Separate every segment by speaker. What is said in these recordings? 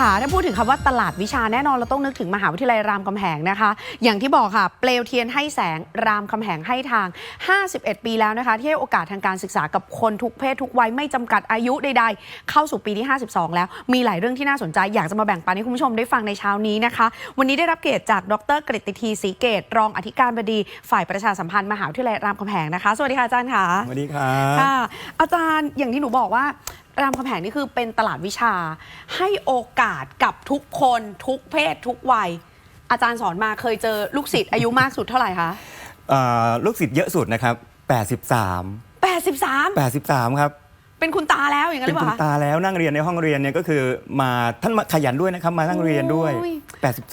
Speaker 1: ค่ะถ้าพูดถึงคำว่าตลาดวิชาแน่นอนเราต้องนึกถึงมหาวิทยาลัยรามคำแหงนะคะ อย่างที่บอกค่ะ เปลวเทียนให้แสงรามคำแหงให้ทาง 51 ปีแล้วนะคะที่ให้โอกาสทางการศึกษากับคนทุกเพศทุกวัยไม่จำกัดอายุใดๆ เข้าสู่ปีที่ 52 แล้วมีหลายเรื่องที่น่าสนใจ อยากจะมาแบ่งปันให้คุณผู้ชมได้ฟังในเช้านี้นะคะ วันนี้ได้รับเกียรติจากดรกฤติทีศรีเกต รองอธิการบดี ฝ่ายประชาสัมพันธ์มหาวิทยาลัยรามคำแหงนะคะสวัสดีค่ะอาจารย์ค่ะ
Speaker 2: สวัสดีครับ
Speaker 1: ค่ะอาจารย์อย่างที่หนูบอกว่า รามคำแหงนี่คือเป็นตลาดวิชา ให้โอกาสกับทุกคนทุกเพศทุกวัย อาจารย์สอนมาเคยเจอลูกศิษย์อายุมากสุดเท่าไหร่คะ
Speaker 2: เอ่อลูกศิษย์เยอะสุดนะครับ 83
Speaker 1: 83
Speaker 2: 83 ครับ
Speaker 1: เป็นคุณตาแล้วอย่างนั้นห
Speaker 2: เป็
Speaker 1: รื
Speaker 2: น
Speaker 1: อเป
Speaker 2: คุ
Speaker 1: ล่า
Speaker 2: ณ
Speaker 1: คะ
Speaker 2: ตาแล้วนั่งเรียนในห้องเรียนเนี่ยก็คือมาท่านมาขยันด้วยนะครับมานั่งเรียนด้วย
Speaker 1: โอ้ย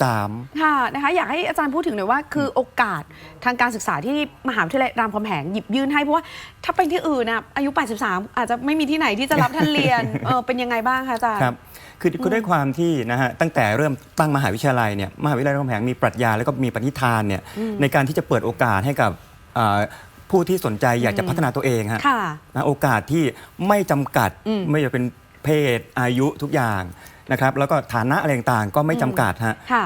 Speaker 2: 83
Speaker 1: ค่ะนะคะอยากให้อาจารย์พูดถึงหน่อยว่าคือโอกาสทางการศึกษาที่มหาวิทยาลัยรามคำแหงหยิบยื่นให้เพราะว่าถ้าเป็นที่อื่นนะอายุ 83 อาจจะไม่มีที่ไหนที่จะรับท่านเรียน เออเป็นยังไงบ้างคะอาจารย์
Speaker 2: ครับคือคือด้วยความที่นะฮะตั้งแต่เริ่มตั้งมหาวิทยาลัยเนี่ยมหาวิทยาลัยรามคำแหงมีปรัชญาแล้วก็มีปณิธานเนี่ยในการที่จะเปิดโอกาสให้กับอ่า ผู้ที่สนใจอยากจะพัฒนาตัวเองฮะ
Speaker 1: ค่ะ
Speaker 2: นะโอกาสที่ไม่จำกัด
Speaker 1: อืม
Speaker 2: ไม่ว่าจะเป็นเพศอายุทุกอย่างนะครับแล้วก็ฐานะอะไรต่างๆก็ไม่จำกัดฮะ
Speaker 1: ค่ะ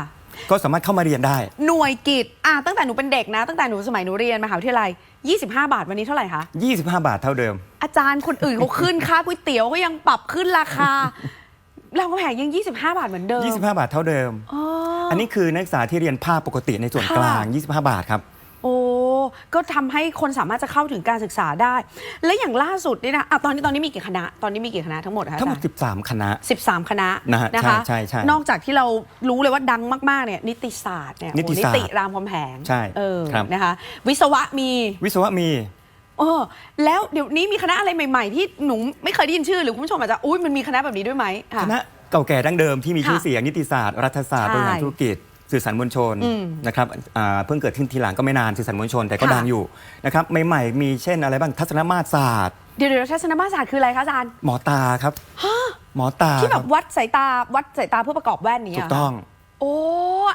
Speaker 2: ก็สามารถเข้ามาเรียนได้
Speaker 1: หน่วยกิจอะตั้งแต่หนูเป็นเด็กนะ ตั้งแต่หนูสมัยหนูเรียนมหาวิทยาลัย 25 บาทวันนี้เท่าไหร่คะ
Speaker 2: 25 บาทเท่าเดิม
Speaker 1: อาจารย์คนอื่นเขาขึ้น ค่าก๋วยเตี๋ยวก็ยังปรับขึ้นราคา เราก็แพงยัง 25 บาทเหมือนเดิม
Speaker 2: 25 บาทเท่าเดิม
Speaker 1: อ๋ออ
Speaker 2: อันนี้คือนักศึกษาที่เรียนภาคปกติในส่วน
Speaker 1: ค่ะ
Speaker 2: กลาง 25 บาทครับ
Speaker 1: โอ้ ก็ทำให้คนสามารถจะเข้าถึงการศึกษาได้ และอย่างล่าสุดนี่นะอะตอนนี้ตอนนี้มีกี่คณะ ตอนนี้มีกี่คณะทั้งหมดคะ
Speaker 2: ทั้งหมด
Speaker 1: อาจารย์
Speaker 2: 13 คณะ
Speaker 1: 13 คณะ
Speaker 2: นะฮะ
Speaker 1: นะคะ
Speaker 2: ใช่ใช่ใช่
Speaker 1: นอกจากที่เรารู้เลยว่าดังมากๆเนี่ยนิติศาสตร์เนี่ย
Speaker 2: นิติ
Speaker 1: โอ้
Speaker 2: ศาสตร์
Speaker 1: นิติรามคำแหง
Speaker 2: ใช่
Speaker 1: เออ
Speaker 2: ครับ
Speaker 1: นะคะวิศวะมี
Speaker 2: วิศวะมี
Speaker 1: เออแล้วเดี๋ยวนี้มีคณะอะไรใหม่ ๆ ที่หนูไม่เคยได้ยินชื่อหรือคุณผู้ชมอาจจะอุ้ยมันมีคณะแบบนี้ด้วยไหมค่ะ
Speaker 2: คณะเก่าแก่ดั้งเดิมที่มี
Speaker 1: ค่ะ
Speaker 2: ชื่อเสียงนิติศาสตร์รัฐศาสตร์
Speaker 1: ใช่
Speaker 2: บริหารธุรกิจ สื่อสารมวลชน
Speaker 1: อืม
Speaker 2: นะครับอ่าเพิ่งเกิดขึ้นทีหลังก็ไม่นานสื่อสารมวลชนแต่ก็
Speaker 1: ค่ะ
Speaker 2: ดังอยู่นะครับใหม่ๆมีเช่นอะไรบ้างทัศนมาตรศาสตร์
Speaker 1: เดี๋ยวเดี๋ยวทัศนมาตรศาสตร์คืออะไรคะอาจารย์
Speaker 2: หมอตาครับหมอตา
Speaker 1: ที่
Speaker 2: ค
Speaker 1: แบ
Speaker 2: รับบ
Speaker 1: วัดสายตาวัดสายตาเพื่อประกอบแว่นนี้
Speaker 2: ถูกต้อง
Speaker 1: โอ้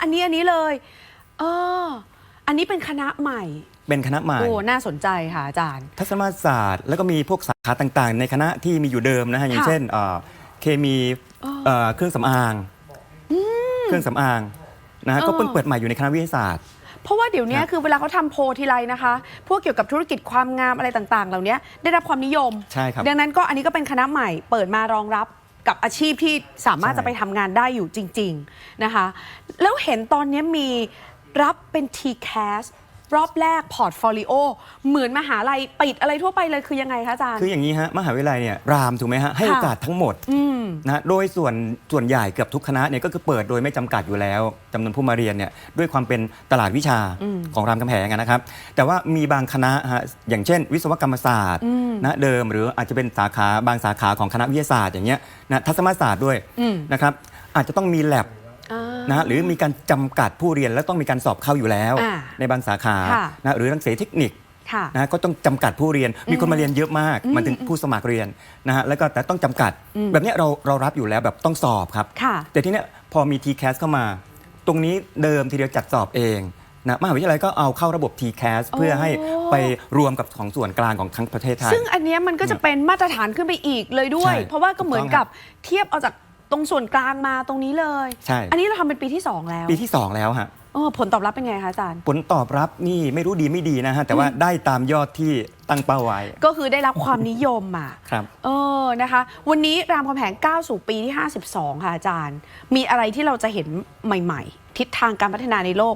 Speaker 1: อันนี้อันนี้เลยเอออันนี้เป็นคณะใหม่
Speaker 2: เป็นคณะใหม่
Speaker 1: โอ้น่าสนใจค่ะอาจารย์
Speaker 2: ทัศนมาตรศาสตร์ แล้วก็มีพวกสาขาต่างๆ ในคณะที่มีอยู่เดิมนะฮะอย่าง
Speaker 1: ค่ะ
Speaker 2: เช่นเอ่อเคมี
Speaker 1: อ๋อ
Speaker 2: เอ่อเครื่องสำอาง เครื่องสำอาง นะฮะ
Speaker 1: เออ
Speaker 2: ก็เพิ่งเปิดใหม่อยู่ในคณะวิทยาศาสตร์
Speaker 1: เพราะว่าเดี๋ยวนี้
Speaker 2: ครับ
Speaker 1: คือเวลาเขาทำโพลทีไรนะคะ พวกเกี่ยวกับธุรกิจความงามอะไรต่างๆ เหล่านี้ได้รับความนิยม
Speaker 2: ใช่ครับ
Speaker 1: ดังนั้นก็อันนี้ก็เป็นคณะใหม่เปิดมารองรับกับอาชีพที่สามารถ
Speaker 2: ใช่
Speaker 1: จะไปทำงานได้อยู่จริง ๆ นะคะ แล้วเห็นตอนนี้มีรับเป็น TCAS รอบแรกพอร์ตโฟลิโอเหมือนมหาลัยปิดอะไรทั่วไปเลยคือยังไงคะอาจารย์
Speaker 2: คืออย่างนี้ฮะมหาวิทยาลัยเนี่ยรามถูกไหมฮะให้
Speaker 1: ค่ะ
Speaker 2: โอกาสทั้งหมด
Speaker 1: อืม
Speaker 2: นะฮะโดยส่วนส่วนใหญ่เกือบทุกคณะเนี่ยก็คือเปิดโดยไม่จำกัดอยู่แล้วจำนวนผู้มาเรียนเนี่ยด้วยความเป็นตลาดวิชา
Speaker 1: อืม
Speaker 2: ของรามคำแหงอะนะครับ แต่ว่ามีบางคณะฮะอย่างเช่น วิศวกรรมศาสตร์
Speaker 1: อืม
Speaker 2: นะเดิมหรืออาจจะเป็นสาขาบางสาขาของคณะวิทยาศาสตร์อย่างเงี้ยนะทัศนศาสตร์ด้วย
Speaker 1: อืม
Speaker 2: นะครับอาจจะต้องมีแลบ
Speaker 1: อ่า
Speaker 2: นะฮะหรือมีการจำกัดผู้เรียนแล้วต้องมีการสอบเข้าอยู่แล้ว
Speaker 1: อ่า
Speaker 2: ในบางสาขา
Speaker 1: ค่ะ
Speaker 2: นะหรือนักศึกษาเทคนิค
Speaker 1: ค่ะ
Speaker 2: นะฮะก็ต้องจำกัดผู้เรียนมีคนมาเรียนเยอะมาก
Speaker 1: อืม
Speaker 2: มันถึงผู้สมัครเรียนนะฮะแล้วก็แต่ต้องจำกัด
Speaker 1: อืม
Speaker 2: แบบเนี้ยเราเรารับอยู่แล้วแบบต้องสอบครับ
Speaker 1: ค่ะ
Speaker 2: แต่ทีเนี้ยพอมี TCAS เข้ามา ตรงนี้เดิมทีเดียวจัดสอบเองนะมหาวิทยาลัยก็เอาเข้าระบบ TCAS เพื่อให้ไปรวมกับของส่วนกลางของทั้งประเทศไทย
Speaker 1: ซึ่งอันเนี้ยมันก็จะเป็นมาตรฐานขึ้นไปอีกเลยด้วย
Speaker 2: ใช่
Speaker 1: เพราะว่าก็เหมือน
Speaker 2: ถูกต้อง
Speaker 1: กับเทียบเอาจาก ตรงส่วนกลางมาตรงนี้เลย
Speaker 2: ใช่
Speaker 1: อันนี้เราทำเป็นปีที่ 2 แล้ว
Speaker 2: ปีที่ 2 แล้วฮะ
Speaker 1: เออผลตอบรับเป็นไงคะอาจารย์
Speaker 2: ผลตอบรับนี่ไม่รู้ดีไม่ดีนะฮะ แต่ว่าได้ตามยอดที่ตั้งเป้าไว้
Speaker 1: ก็คือได้รับความนิยมอะ
Speaker 2: ครับ
Speaker 1: เออนะคะ วันนี้รามคำแหงก้าวสู่ปีที่ 52 ค่ะอาจารย์ มีอะไรที่เราจะเห็นใหม่ๆ ทิศทางการพัฒนาในโลก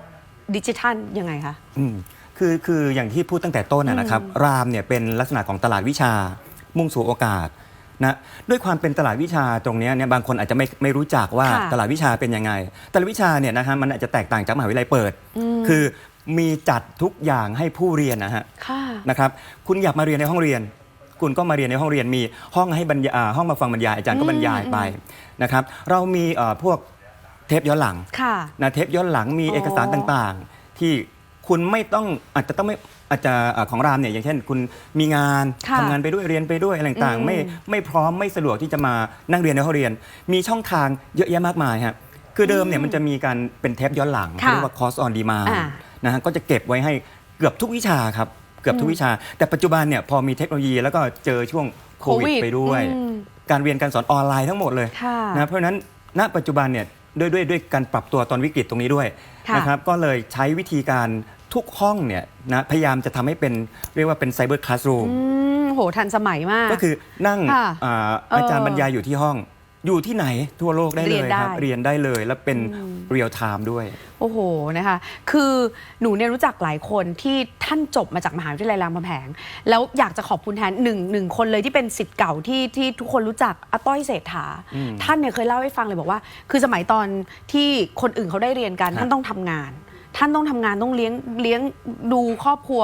Speaker 1: ดิจิทัลยังไงคะ
Speaker 2: อืมคือคืออย่างที่พูดตั้งแต่ต้นนะนะครับ รามเนี่ยเป็นลักษณะของตลาดวิชามุ่งสู่โอกาส นะด้วยความเป็นตลาดวิชาตรงเนี้ยเนี่ยบางคนอาจจะไม่ไม่รู้จักว่า
Speaker 1: ค่ะ
Speaker 2: ตลาดวิชาเป็นยังไง ตลาดวิชาเนี่ยนะฮะมันอาจจะแตกต่างจากมหาวิทยาลัยเปิด
Speaker 1: อืม
Speaker 2: คือมีจัดทุกอย่างให้ผู้เรียนนะฮะ
Speaker 1: ค่ะ
Speaker 2: นะครับคุณอยากมาเรียนในห้องเรียน คุณก็มาเรียนในห้องเรียนมีห้องให้บรรยายอ่าห้องมาฟังบรรยายอาจารย์ก็บรรยายไปนะครับเรามีเอ่อพวกเทปย้อนหลัง
Speaker 1: ค่ะ
Speaker 2: นะเทปย้อนหลังมี
Speaker 1: อ๋อ
Speaker 2: เอกสารต่างๆ ที่คุณไม่ต้องอาจจะต้องไม่ อาจจะเอ่อของรามเนี่ยอย่างเช่น คุณมีงาน
Speaker 1: ค่ะ
Speaker 2: ทำงานไปด้วยเรียนไปด้วยอะไรต่าง
Speaker 1: อืม
Speaker 2: ๆไม่ไม่พร้อมไม่สะดวกที่จะมานั่งเรียนในห้องเรียน มีช่องทางเยอะแยะมากมายฮะคือเดิมเนี่ยมันจะมีการเป็นเทปย้อนหลัง
Speaker 1: ค่ะ
Speaker 2: เรียกว่า course on demand
Speaker 1: อ่า
Speaker 2: นะฮะก็จะเก็บไว้ให้เกือบทุกวิชาครับ เกือบทุกวิชา แต่ปัจจุบันเนี่ยพอมีเทคโนโลยีแล้วก็เจอช่วงโควิดไปด้วย
Speaker 1: อืม
Speaker 2: การเรียนการสอนออนไลน์ทั้งหมดเลย
Speaker 1: ค่ะ
Speaker 2: นะเพราะฉะนั้นณปัจจุบันเนี่ยด้วยด้วยด้วยการปรับตัวตอนวิกฤตตรงนี้ด้วย
Speaker 1: ค่ะ
Speaker 2: นะครับก็เลยใช้วิธีการ ทุกห้องเนี่ยนะพยายามจะทำให้เป็นเรียกว่าเป็นไซเบอร์คลาสรูม
Speaker 1: อืมโหทันสมัยมาก
Speaker 2: ก็คือนั่ง
Speaker 1: ค่ะ
Speaker 2: อ่า
Speaker 1: เอออ
Speaker 2: อาจารย์บรรยายอยู่ที่ห้อง อยู่ที่ไหนทั่วโลกได้
Speaker 1: เรี
Speaker 2: เลยย
Speaker 1: นได้
Speaker 2: ครับ เรียนได้เลยแล้วเป็นเรียลไทม์ด้วย
Speaker 1: โอ้โหนะคะ คือหนูเนี่ยรู้จักหลายคนที่ท่านจบมาจากมหาวิทยาลัยรามคำแหงแล้วอยากจะขอบคุณแทนหนึ่งหนึ่งคนเลยที่เป็นสิทธิ์เก่าที่ที่ทุกคนรู้จักอาต้อยเศรษฐา
Speaker 2: อืม
Speaker 1: ท่านเนี่ยเคยเล่าให้ฟังเลยบอกว่า คือสมัยตอนที่คนอื่นเขาได้เรียนกัน
Speaker 2: ครับ
Speaker 1: ท่านต้องทำงาน ท่านต้องทำงานต้องเลี้ยงเลี้ยงดูครอบครัว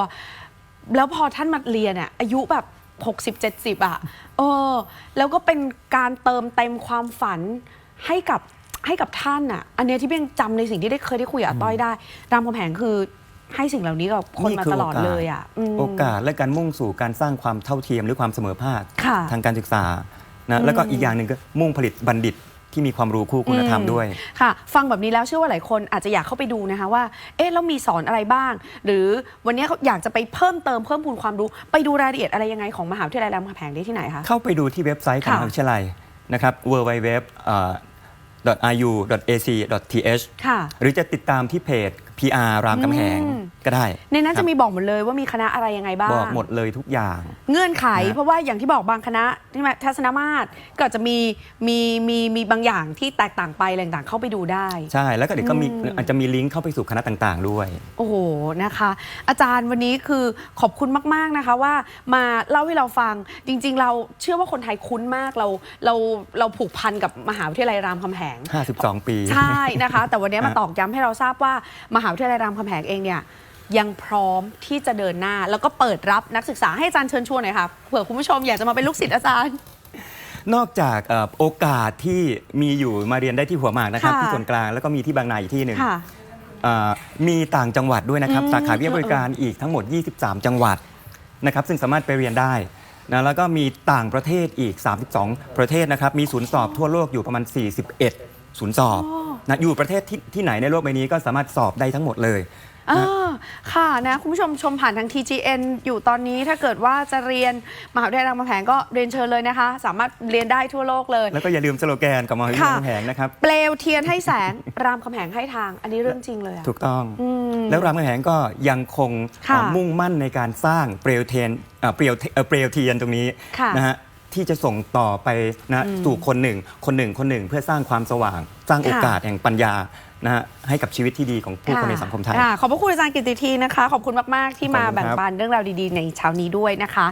Speaker 1: แล้วพอท่านมาเรียนอะอายุแบบ 60 70อะเออ แล้วก็เป็นการเติมเต็มความฝันให้กับให้กับท่านอะ อันเนี้ยที่เพียงจำในสิ่งที่ได้เคยได้คุยกับอาต้อยได้รามคำแหงคือให้สิ่งเหล่านี้กับคนมา
Speaker 2: คื
Speaker 1: ตลอดเลยอะม
Speaker 2: โอกาสและการมุ่งสู่การสร้างความเท่าเทียมหรือความเสมอภาค
Speaker 1: ค่ะ
Speaker 2: ทางการศึกษานะแล้วก็อีกอย่างหนึ่งก็มุ่งผลิตบัณฑิต ที่มีความรู้คู่คุณธรรมด้วย
Speaker 1: ค่ะ ฟังแบบนี้แล้วเชื่อว่าหลายคนอาจจะอยากเข้าไปดูนะคะว่า เอ๊ะแล้วมีสอนอะไรบ้าง หรือวันนี้เขาอยากจะไปเพิ่มเติมเพิ่มพูนความรู้ ไปดูรายละเอียดอะไรยังไงของมหาวิทยาลัยรามคำแหงได้ที่ไหนคะ
Speaker 2: เข้าไปดูที่เว็บไซต์ของ
Speaker 1: ค่ะ
Speaker 2: มหาวิทยาลัยนะครับ www ru.ac.th
Speaker 1: ค่ะ
Speaker 2: หรือจะติดตามที่เพจ PR รามคำแหง
Speaker 1: อืม
Speaker 2: ก็ได้
Speaker 1: ในนั้น
Speaker 2: ครั
Speaker 1: จะ
Speaker 2: บ
Speaker 1: มีบอกหมดเลยว่ามีคณะอะไรยังไงบ้าง
Speaker 2: บอกหมดเลยทุกอย่าง
Speaker 1: เงื่อนไข
Speaker 2: นะ
Speaker 1: เพราะว่าอย่างที่บอกบางคณะที่มาทัศนมาตรก็อาจจะมีมีมีมีบางอย่างที่แตกต่างไปอะไรต่างๆเข้าไปดูได้
Speaker 2: ใช่แล้วก็เดี๋ยวก็มี
Speaker 1: อืม
Speaker 2: อาจจะมีลิงก์เข้าไปสู่คณะต่างๆ ด้วย
Speaker 1: โอ้โหนะคะ อาจารย์วันนี้คือขอบคุณมากๆนะคะว่ามาเล่าให้เราฟังจริง ๆ เราเชื่อว่าคนไทยคุ้นมากเราเราเราผูกพันกับมหาวิทยาลัยรามคำแหง
Speaker 2: 52 ปี
Speaker 1: ใช่นะคะ แต่วันนี้มา
Speaker 2: ฮะ
Speaker 1: ตอกย้ำให้เราทราบว่ามหาวิทยาลัยรามคำแหงเองเนี่ยยังพร้อมที่จะเดินหน้า แล้วก็เปิดรับนักศึกษาให้อาจารย์เชิญชวนหน่อยค่ะเผื่อคุณผู้ชมอยากจะมาเป็นลูกศิษย์อาจารย์
Speaker 2: นอกจากเอ่อโอกาสที่มีอยู่มาเรียนได้ที่หัวหมากนะครับ
Speaker 1: ค่ะ
Speaker 2: ที่ส่วนกลางแล้วก็มีที่บางนาอีกที่หนึ่ง
Speaker 1: ค่ะ
Speaker 2: เอ่อมีต่างจังหวัดด้วยนะครับ
Speaker 1: อืม
Speaker 2: สาขาวิทยาบริการอีกทั้งหมด 23 จังหวัดนะครับ ซึ่งสามารถไปเรียนได้นะแล้วก็มีต่างประเทศอีก 32 ประเทศนะครับ มีศูนย์สอบทั่วโลกอยู่ประมาณ 41 ศูนย์สอบนะอยู่ประเทศที่ที่ไหนในโลกใบนี้ก็สามารถสอบได้ทั้งหมดเลย
Speaker 1: เออค่ะนะคุณผู้ชมชมผ่านทาง TGN อยู่ตอนนี้ถ้าเกิดว่าจะเรียนมหาวิทยาลัยรามคำแหงก็เรียนเชิญเลยนะคะ สามารถเรียนได้ทั่วโลกเลย
Speaker 2: แล้วก็อย่าลืมสโลแกนกับมหาวิทยาลัย
Speaker 1: ค่ะ
Speaker 2: รามคำแหงนะครับ
Speaker 1: เปลวเทียนให้แสง รามคำแหงให้ทาง อันนี้เรื่องจริงเลยอะ
Speaker 2: ถูกต้อง
Speaker 1: อืม
Speaker 2: แล้วรามคำแหงก็ยังคง
Speaker 1: ค่ะ
Speaker 2: เอ่อมุ่งมั่นในการสร้างเปลวเทียนเอ่อเปลวเอ่อเปลวเทียนตรงนี้
Speaker 1: ค่ะ
Speaker 2: นะฮะ ที่จะส่งต่อไปนะสู่คนหนึ่ง คนหนึ่งคนหนึ่งเพื่อสร้างความสว่าง สร้างโอกาสแห่งปัญญานะฮะให้กับชีวิตที่ดีของผู้คนในสังคมไทย
Speaker 1: ค่ะขอบพระคุณอาจารย์กิตติทีนะคะ ขอบคุณมาก ๆ ที่มา
Speaker 2: ขอบคุณครับ
Speaker 1: แบ่งปันเรื่องราวดี ๆ ในเช้านี้ด้วยนะคะ